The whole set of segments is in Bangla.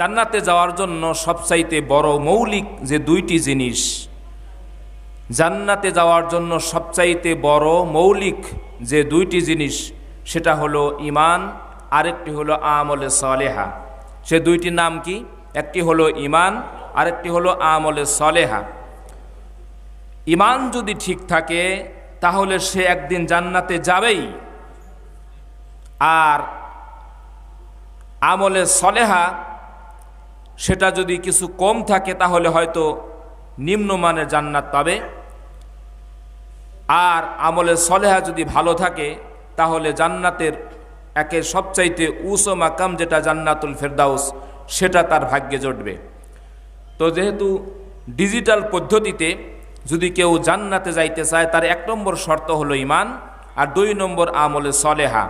জান্নাতে যাওয়ার জন্য সবচাইতে বড় মৌলিক যে দুইটি জিনিস, জান্নাতে যাওয়ার জন্য সবচাইতে বড় মৌলিক যে দুইটি জিনিস, সেটা হলো ইমান আরেকটি হলো আমলে সলেহা। সে দুইটির নাম কি? একটি হলো ইমান আরেকটি হলো আমলে সলেহা। ইমান যদি ঠিক থাকে, তাহলে সে একদিন জান্নাতে যাবেই। আর আমলে সলেহা সেটা যদি কিছু কম থাকে, তাহলে হয়তো নিম্নমানের জান্নাত পাবে। আর আমলে সলেহা যদি ভালো থাকে, তাহলে জান্নাতের একে সবচাইতে উসো মাকাম যেটা জান্নাতুল ফেরদাউস, সেটা তার ভাগ্যে জটবে। তো যেহেতু ডিজিটাল পদ্ধতিতে যদি কেউ জান্নাতে যাইতে চায়, তার এক নম্বর শর্ত হলো ইমান, আর দুই নম্বর আমলে সলেহা।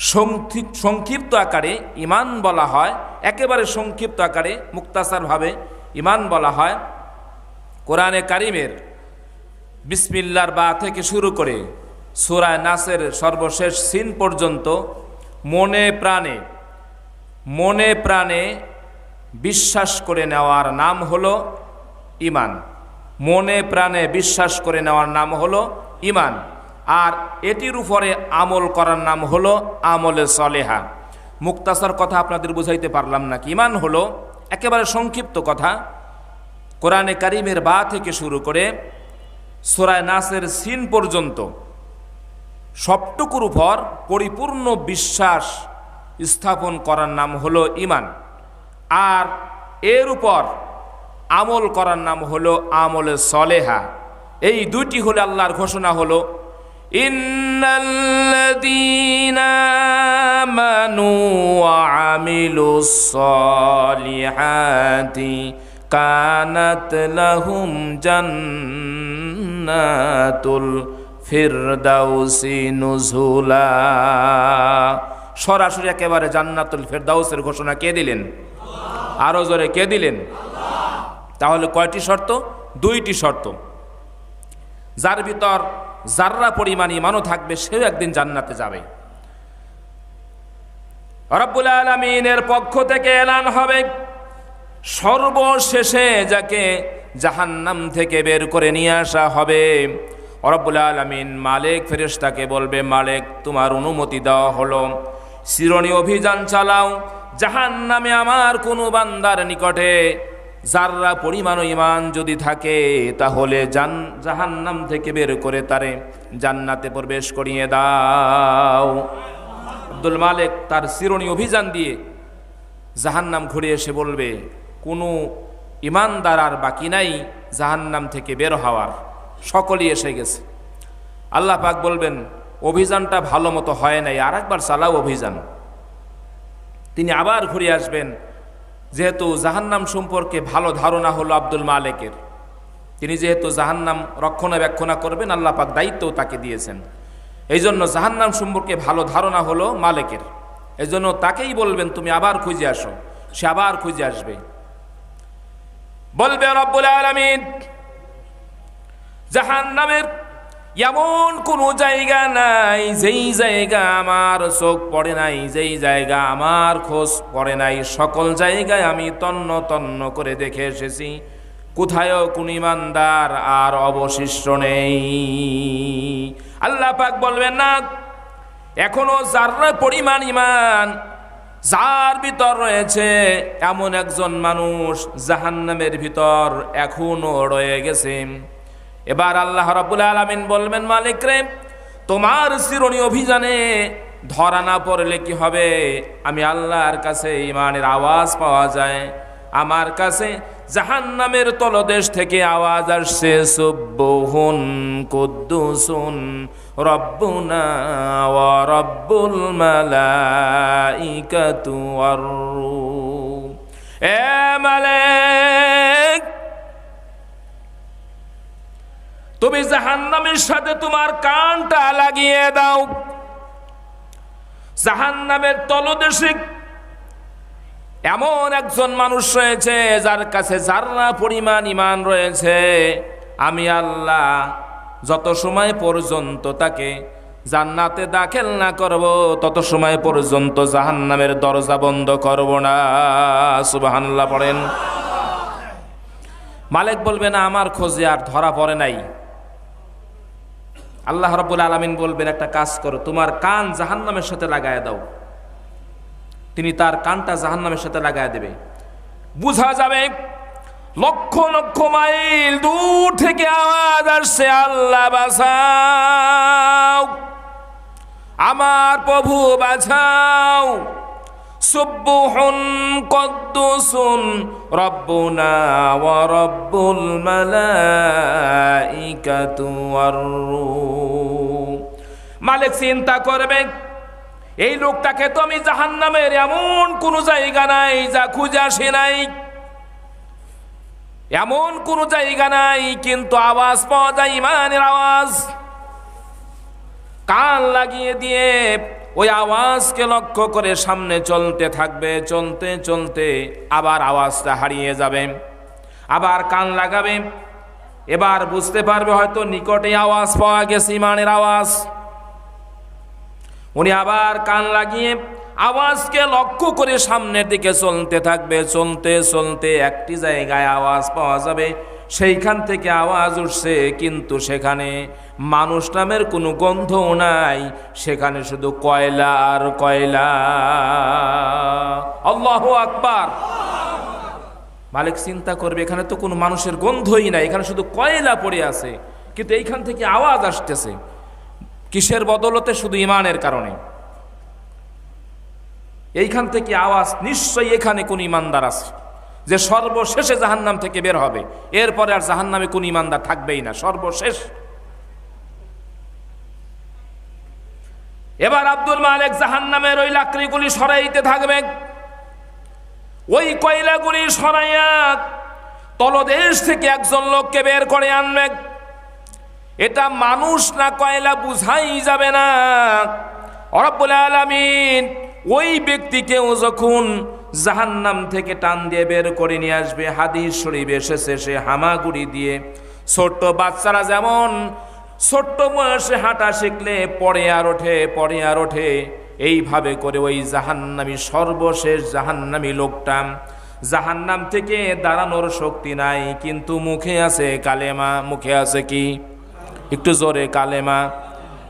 সংক্ষিপ্ত আকারে ইমান বলা হয়, একেবারে সংক্ষিপ্ত আকারে মুক্তাসারভাবে ইমান বলা হয় কোরআনে কারিমের। বিসমিল্লার বা থেকে শুরু করে সুরায় নাসের সর্বশেষ সিন পর্যন্ত মনে প্রাণে মনে প্রাণে বিশ্বাস করে নেওয়ার নাম হলো ইমান। মনে প্রাণে বিশ্বাস করে নেওয়ার নাম হলো ইমান। আর এটির উপরে আমল করার নাম হলো আমলে সলেহা। মুক্তাসার কথা আপনাদের বুঝাইতে পারলাম না ইমান হলো একেবারে সংক্ষিপ্ত কথা। কোরআনে কারিমের বা থেকে শুরু করে সোরায় নাসের সিন পর্যন্ত সবটুকুর উপর পরিপূর্ণ বিশ্বাস স্থাপন করার নাম হলো ইমান আর এর উপর আমল করার নাম হলো আমলে সলেহা। এই দুইটি হলে আল্লাহর ঘোষণা হলো সলিহাতি কানাত লাহুম জান্নাতুল ফিরদাউসি নুজুলা। সরাসরি একেবারে জান্নাতুল ফেরদাউসের ঘোষণা কে দিলেন? আরও জোরে কে দিলেন? তাহলে কয়টি শর্ত? দুইটি শর্ত। যার ভিতর যাররা পরিমাণ ইমানও থাকবে, সেও একদিন জান্নাতে যাবে। রব্বুল আলমিনের পক্ষ থেকে এলান হবে, সর্বশেষে যাকে জাহান্নাম থেকে বের করে নিয়ে আসা হবে। রব্বুল আলমিন মালিক ফেরেশতাকে বলবে, মালিক, তোমার অনুমতি দেওয়া হলো। শিরণী অভিযান চালাও জাহান নামে আমার কোনো বান্দার নিকটে যাররা পরিমাণ ইমান যদি থাকে, তাহলে জান, জাহান্নাম থেকে বের করে তারে জান্নাতে প্রবেশ করিয়ে দাও। আব্দুল মালিক তার শিরণী অভিযান দিয়ে জাহান্নাম ঘুরে এসে বলবে, কোনো ইমানদার আর বাকি নাই জাহান্নাম থেকে বের হওয়ার। সকলই এসে গেছে। আল্লাহ পাক বলবেন, অভিযানটা ভালো মতো হয় নাই। আর একবার চালাও অভিযান। তিনি আবার ঘুরে আসবেন। যেহেতু জাহান্নাম সম্পর্কে ভালো ধারণা হলো আব্দুল মালেকের। তিনি যেহেতু জাহান্নাম রক্ষণাবেক্ষণা করবেন, আল্লাহ পাক দায়িত্বও তাকে দিয়েছেন। এই জন্য জাহান্নাম সম্পর্কে ভালো ধারণা হলো মালেকের। এই জন্য তাকেই বলবেন, তুমি আবার খুঁজে আসো। সে আবার খুঁজে আসবে। বলবে, রব্বুল আলমিন, জাহান্নামের এমন কোনো জায়গা নাই, যেই জায়গা আমার চোখ পড়ে নাই, যেই জায়গা আমার খোঁজ পড়ে নাই, সকল জায়গায় আমি তন্ন তন্ন করে দেখে এসেছি। কোথায়ও কোন ইমানদার আর অবশিষ্ট নেই। আল্লাহ পাক বলবেন, না, এখনও যার পরিমাণ ইমান, যার ভিতর রয়েছে এমন একজন মানুষ জাহান্নামের ভিতর এখনও রয়ে গেছে। এবার আল্লাহ রাব্বুল আলামিন বলবেন, মালিক রে, তোমার চিরণী অভিযানে ধরা না পড়লে কি হবে? আমি আল্লাহর কাছে ইমানের আওয়াজ পাওয়া যায়। আমার কাছে জাহান্নামের তলদেশ থেকে আওয়াজ আসছে সুব্বুহুন কুদ্দুসুন রব্বুনা ওয়া রব্বুল মালাইকাতু ওয়ার এ মালিক! তুমি জাহান্নামের সাথে তোমার কানটা লাগিয়ে দাও। জাহান্নামের তলদেশে এমন একজন মানুষ রয়েছে, যার কাছে যারা পরিমাণ ইমান রয়েছে, আমি আল্লাহ যত সময় পর্যন্ত তাকে জান্নাতে দাখিল না করব, তত সময় পর্যন্ত জাহান্নামের দরজা বন্ধ করব না। সুবহানাল্লাহ, পড়েন। মালিক বলবে, না, আমার খোঁজে আর ধরা পড়ে নাই। আল্লাহ রব্বুল আলমিন বলবেন, একটা কাজ করো, তোমার কান জাহান্নামের সাথে লাগায় দাও। তিনি তার কানটা জাহান্নামের সাথে লাগায় দেবে। বুঝা যাবে, লক্ষ লক্ষ মাইল দূর থেকে আওয়াজ আসছে, আল্লাহ বাঁচাও, আমার প্রভু বাঁচাও। সুব্বুহুন কদ্দুসুন রব্বুনা ওয়া রব্বুল মালাইকাতু ওয়ার রূহ। মালিক চিন্তা করবে, এই লোকটাকে তো আমি জাহান্নামের এমন কোন জায়গা নাই যা খুঁজে আসে নাই। এমন কোন জায়গা নাই, কিন্তু আওয়াজ পাওয়া যায়, ইমানের আওয়াজ। কান লাগিয়ে দিয়ে ওই আওয়াজকে লক্ষ্য করে সামনে চলতে থাকবে, চলতে চলতে আবার আওয়াজটা হারিয়ে যাবে, আবার কান লাগাবে। এবার বুঝতে পারবে হয়তো নিকটে আওয়াজ পাওয়া গেছে, ইমানের আওয়াজ। উনি আবার কান লাগিয়ে আওয়াজকে লক্ষ্য করে সামনের দিকে চলতে থাকবে, চলতে চলতে একটি জায়গায় আওয়াজ পাওয়া যাবে। সেইখান থেকে আওয়াজ উঠছে, কিন্তু সেখানে মানুষ নামের কোনো গন্ধও নাই। সেখানে শুধু কয়লা আর কয়লা। আল্লাহ আকবার। মালিক চিন্তা করবে, এখানে তো কোনো মানুষের গন্ধই নাই, এখানে শুধু কয়লা পড়ে আছে। কিন্তু এইখান থেকে আওয়াজ আসতেছে। কিসের বদলতে? শুধু ইমানের কারণে। এইখান থেকে আওয়াজ নিশ্চয়ই এখানে কোন ইমানদার আছে। যে সর্বশেষে জাহান্নাম থেকে বের হবে। এরপরে আর জাহান্নামে কোন ইমানদার থাকবেই না। সর্বশেষ। এবার আব্দুল মালিক জাহান্নামের ওই লাকড়িগুলি সরাইতে থাকবে। ওই কয়লাগুলি সরাইয়া তলদেশ থেকে একজন লোককে বের করে আনবে। এটা মানুষ না কয়লা বুঝাই যাবে না। অরব্বুল আলামিন ওই ব্যক্তিকেও যখন জাহান্নাম থেকে টান দিয়ে বের করে নিয়ে আসবে, হাদিস শরীফ এসেছে সে হামাগুড়ি দিয়ে। ছোট্ট বাচ্চারা যেমন ছোট্ট বয়সে হাঁটা শিখলে পরে আর ওঠে, পরে আর ওঠে। এইভাবে করে ওই জাহান্নামী সর্বশেষ জাহান্নামী লোকটা। জাহান্নাম থেকে দাঁড়ানোর শক্তি নাই, কিন্তু মুখে আছে কালেমা, মুখে আছে কি? একটু জোরে কালেমা।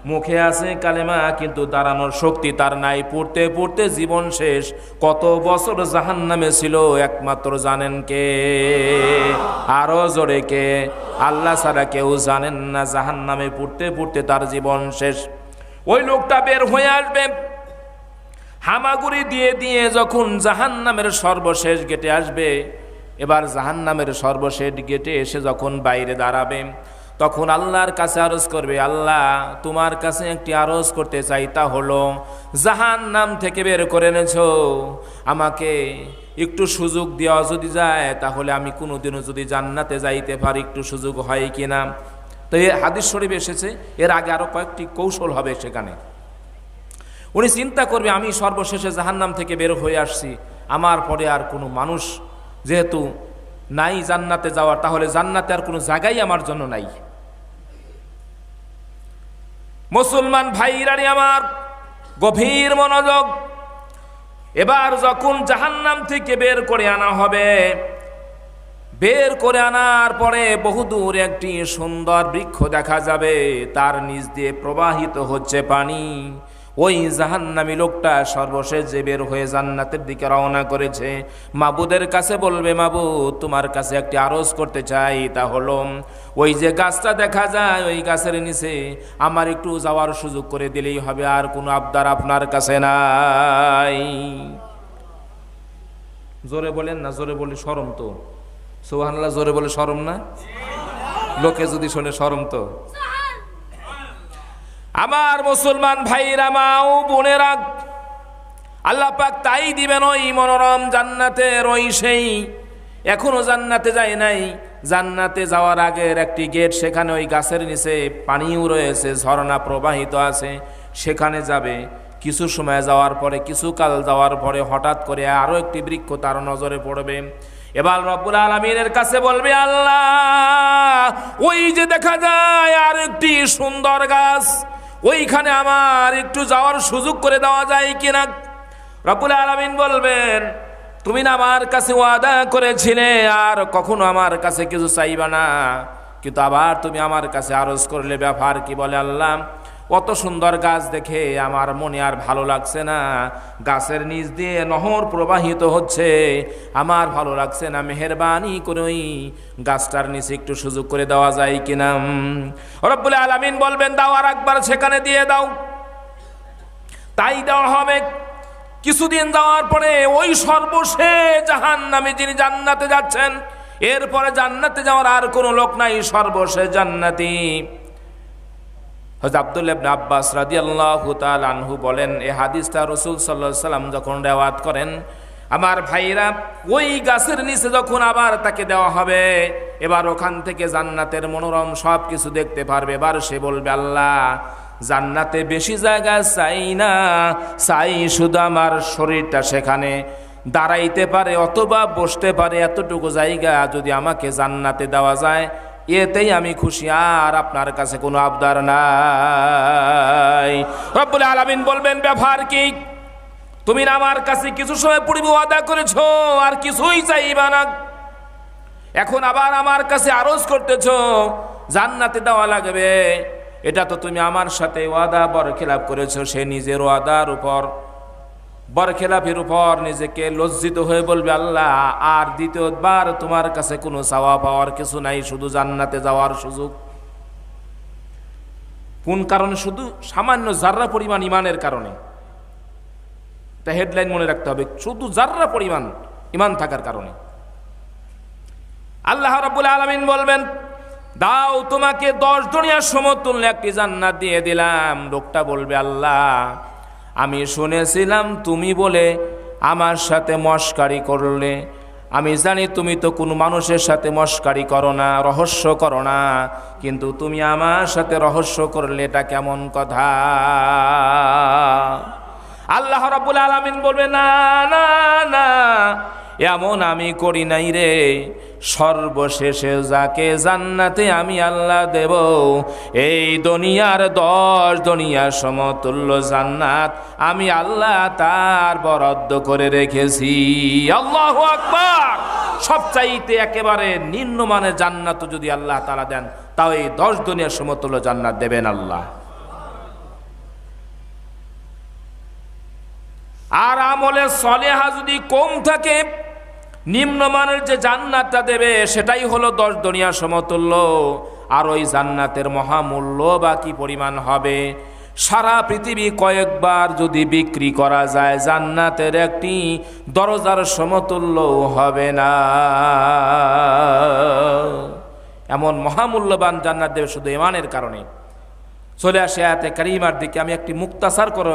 মুখে আছে কালেমা, কিন্তু দাঁড়ানোর শক্তি তার নাই। পড়তে পড়তে জীবন শেষ। কত বছর জাহান নামে ছিল, একমাত্র জানেন কে? আরও জোরে কে? আল্লাহ ছাড়া কেউ জানেন না জাহান নামে পড়তে পড়তে তার জীবন শেষ। ওই লোকটা বের হয়ে আসবে। হামাগুড়ি দিয়ে দিয়ে যখন জাহান নামের সর্বশেষ গেটে আসবে, এবার জাহান নামের সর্বশেষ গেটে এসে যখন বাইরে দাঁড়াবে তখন আল্লাহর কাছে আরজ করবে, আল্লাহ, তোমার কাছে একটি আরজ করতে চাই, তা হলো জাহান নাম থেকে বের করে এনেছো। আমাকে একটু সুযোগ দেওয়া যদি যায়, তাহলে আমি কোনোদিনও যদি জান্নাতে যাইতে পারি, একটু সুযোগ হয় কি না তো এই হাদিস শরীফ এসেছে, এর আগে আরও কয়েকটি কৌশল হবে সেখানে। উনি চিন্তা করবে, আমি সর্বশেষে জাহান্নাম থেকে বের হয়ে আসছি, আমার পরে আর কোনো মানুষ যেহেতু নাই জান্নাতে যাওয়ার, তাহলে জান্নাতে আর কোনো জায়গাই আমার জন্য নাই। মুসলমান ভাইরানি আমার, গভীর মনোযোগ। এবার যখন জাহান্নাম থেকে বের করে আনা হবে, বের করে আনার পরে বহুদূর একটি সুন্দর বৃক্ষ দেখা যাবে, তার নিচ দিয়ে প্রবাহিত হচ্ছে পানি। ওই জাহান্নামী লোকটা সর্বশেষ যে বের হয়ে জান্নাতের দিকে রওনা করেছে। মাবুদের কাছে বলবে মাবু তোমার কাছে একটি আরজ করতে চাই, তা হলো, ওই যে গাছটা দেখা যায়, ওই গাছের নিচে আমার একটু যাওয়ার সুযোগ করে দিলেই হবে, আর কোনো আবদার আপনার কাছে নাই। জোরে বলেন না, জোরে বলে সরম তো। সোহানলা জোরে বলে সরম না? লোকে যদি শোনে সরম তো। আমার মুসলমান ভাইরা, মা ও বোনেরা, আল্লাহ পাক তাই দিবেন ওই মনোরম জান্নাতের ওই সেই, এখনও জান্নাতে যায় নাই। জান্নাতে যাওয়ার আগের একটি গেট সেখানে ওই গাছের নিচে পানিও রয়েছে, ঝর্ণা প্রবাহিত আছে, সেখানে যাবে। কিছু সময় যাওয়ার পরে, কিছু কাল যাওয়ার পরে হঠাৎ করে আরও একটি বৃক্ষ তার নজরে পড়বে। এবার রব্বুল আলমিনের কাছে বলবে, আল্লাহ, ওই যে দেখা যায় আর একটি সুন্দর গাছ ওইখানে আমার একটু যাওয়ার সুযোগ করে দেওয়া যায় কিনা? রব্বুল আলমিন বলবেন, তুমি না আমার কাছে ওয়াদা করেছিলে আর কখনো আমার কাছে কিছু চাইবা না। কিন্তু আবার তুমি আমার কাছে আরজ করলে ব্যাপার কি বলে আল্লাহ? কত সুন্দর গাছ দেখে আমার মনে আর ভালো লাগছে না। গাছের নিচ দিয়ে নহর প্রবাহিত হচ্ছে, আমার ভালো লাগছে না, মেহরবানি করে ওই গাছটার নিচে একটু সুযোগ করে দেওয়া যায় কিনা। রব্বুল আলামিন বলবেন, দাও আর একবার সেখানে দিয়ে দাও। তাই দেওয়া হবে। কিছুদিন যাওয়ার পরে ওই সর্বশেষ জাহান নামে যিনি জান্নাতে যাচ্ছেন, এরপরে জান্নাতে যাওয়ার আর কোনো লোক নাই, সর্বশেষ জান্নাতি। হজ আব্দুল ইবনে আব্বাস রাদিয়াল্লাহু তাআলা আনহু বলেন, এ হাদিসটা রাসূল আলাইহি সাল্লাম যখন রেওয়াত করেন, আমার ভাইরা ওই গাছের নিচে যখন আবার তাকে দেওয়া হবে, এবার ওখান থেকে জান্নাতের মনোরম সব কিছু দেখতে পারবে। এবার সে বলবে, আল্লাহ, জান্নাতে বেশি জায়গা চাই না, চাই শুধু আমার শরীরটা সেখানে দাঁড়াইতে পারে, অথবা বসতে পারে, এতটুকু জায়গা যদি আমাকে জান্নাতে দেওয়া যায় এতেই আমি খুশি, আর আপনার কাছে কোনো আবদার নাই। রব্বুল আলামিন বলবেন ব্যাপার কি? তুমি আমার কাছে কিছু সময় পূর্বে ওয়াদা করেছ, আর কিছুই চাইবা না। এখন আবার আমার কাছে আরজ করতেছ, জান্নাতে দেওয়া লাগবে। এটা তো তুমি আমার সাথে ওয়াদা বরখেলাপ করেছ, সে নিজের ওয়াদার উপর। বরখেলাফের উপর নিজেকে লজ্জিত হয়ে বলবে, আল্লাহ, আর দ্বিতীয়বার তোমার কাছে কোনো চাওয়া পাওয়ার কিছু নাই, শুধু জান্নাতে যাওয়ার সুযোগ। কোন কারণে? শুধু সামান্য জাররা পরিমাণ ইমানের কারণে। তা হেডলাইন মনে রাখতে হবে, শুধু জাররা পরিমাণ ইমান থাকার কারণে। আল্লাহ রাব্বুল আলামিন বলবেন, দাও তোমাকে দশ দুনিয়ার সমতুল্য একটি জান্নাত দিয়ে দিলাম। লোকটা বলবে, আল্লাহ আমি শুনেছিলাম তুমি বলে আমার সাথে মস্কারি করলে। আমি জানি তুমি তো কোনো মানুষের সাথে মস্কারি করো না, রহস্য করো না, কিন্তু তুমি আমার সাথে রহস্য করলে এটা কেমন কথা? আল্লাহ রাব্বুল আলামিন বলবে, না না না এমন আমি করি নাই রে। সর্বশেষে যাকে জান্নাতে আমি আল্লাহ দেব, এই দুনিয়ার দশ দুনিয়ার সমতুল্য জান্নাত আমি আল্লাহ তার বরাদ্দ করে রেখেছি। আল্লাহ আকবার! সবচাইতে একেবারে নিম্নমানের জান্নাত যদি আল্লাহ তারা দেন, তাও এই দশ দুনিয়ার সমতুল্য জান্নাত দেবেন আল্লাহ। আর আমলে সলেহা যদি কম থাকে নিম্নমানের যে জান্নাতটা দেবে, সেটাই হলো দশ দুনিয়া সমতুল্য। আর ওই জান্নাতের মহামূল্য বা কি পরিমাণ হবে। সারা পৃথিবী কয়েকবার যদি বিক্রি করা যায়, জান্নাতের একটি দরজার সমতুল্য হবে না। এমন মহামূল্যবান জান্নাত দেবে শুধু ইমানের কারণে। চলে আসে আয়াতে কারিমার দিকে, আমি একটি মুক্তাসার করে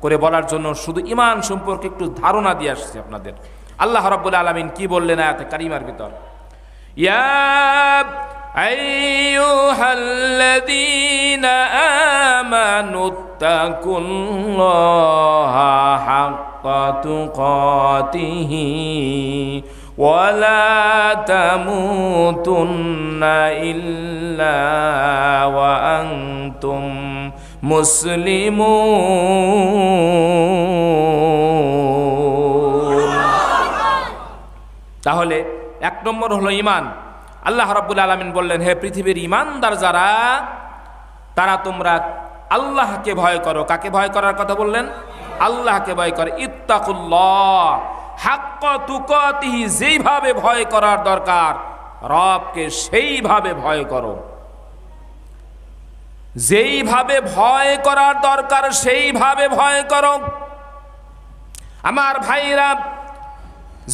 করে বলার জন্য শুধু ইমান সম্পর্কে একটু ধারণা দিয়ে আসছি আপনাদের। আল্লাহ রাব্বুল আলামিন কি বললেন আয়াতে কারিমার ভিতর ইয়া أيها الذين آمنوا اتقوا الله حق تقاته ولا تموتن إلا وأنتم মুসলিমুন তাহলে এক নম্বর হলো ইমান আল্লাহ রাব্বুল আলামিন বললেন, হে পৃথিবীর ইমানদার যারা, তারা তোমরা আল্লাহকে ভয় করো। কাকে ভয় করার কথা বললেন? আল্লাহকে ভয় করে। ইত্তাকুল্লাহ। হাক্ক তুকাতিহি, যেইভাবে ভয় করার দরকার, রবকে সেইভাবে ভয় করো। যেইভাবে ভয় করার দরকার, সেইভাবে ভয় করো। আমার ভাইরা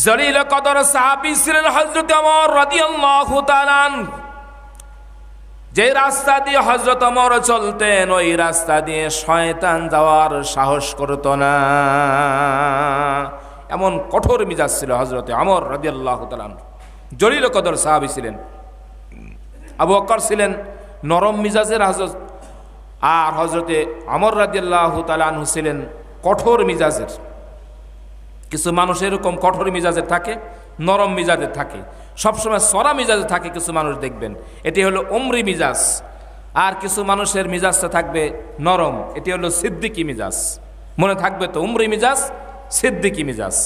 জলিল কদর সাহাবি ছিলেন হজরত অমর রাদিয়াল্লাহু তাআলা যে রাস্তা দিয়ে হজরত অমর চলতেন, ওই রাস্তা দিয়ে শয়তান যাওয়ার সাহস করত না। এমন কঠোর মিজাজ ছিল হজরতে অমর রাদিয়াল্লাহু তাআলা জলিল কদর সাহাবি ছিলেন। আবু বকর ছিলেন নরম মিজাজের হজরত আর হজরতে আমর রাদিয়াল্লাহ তালানহু ছিলেন কঠোর মিজাজের। কিছু মানুষ এরকম কঠোর মিজাজের থাকে, নরম মিজাজের থাকে। সবসময় সরা মিজাজে থাকে কিছু মানুষ দেখবেন। এটি হলো অমরি মিজাজ। আর কিছু মানুষের মিজাজটা থাকবে নরম। এটি হলো সিদ্দিকি মিজাজ। মনে থাকবে তো উমরি মিজাজ, সিদ্দিকি মিজাজ।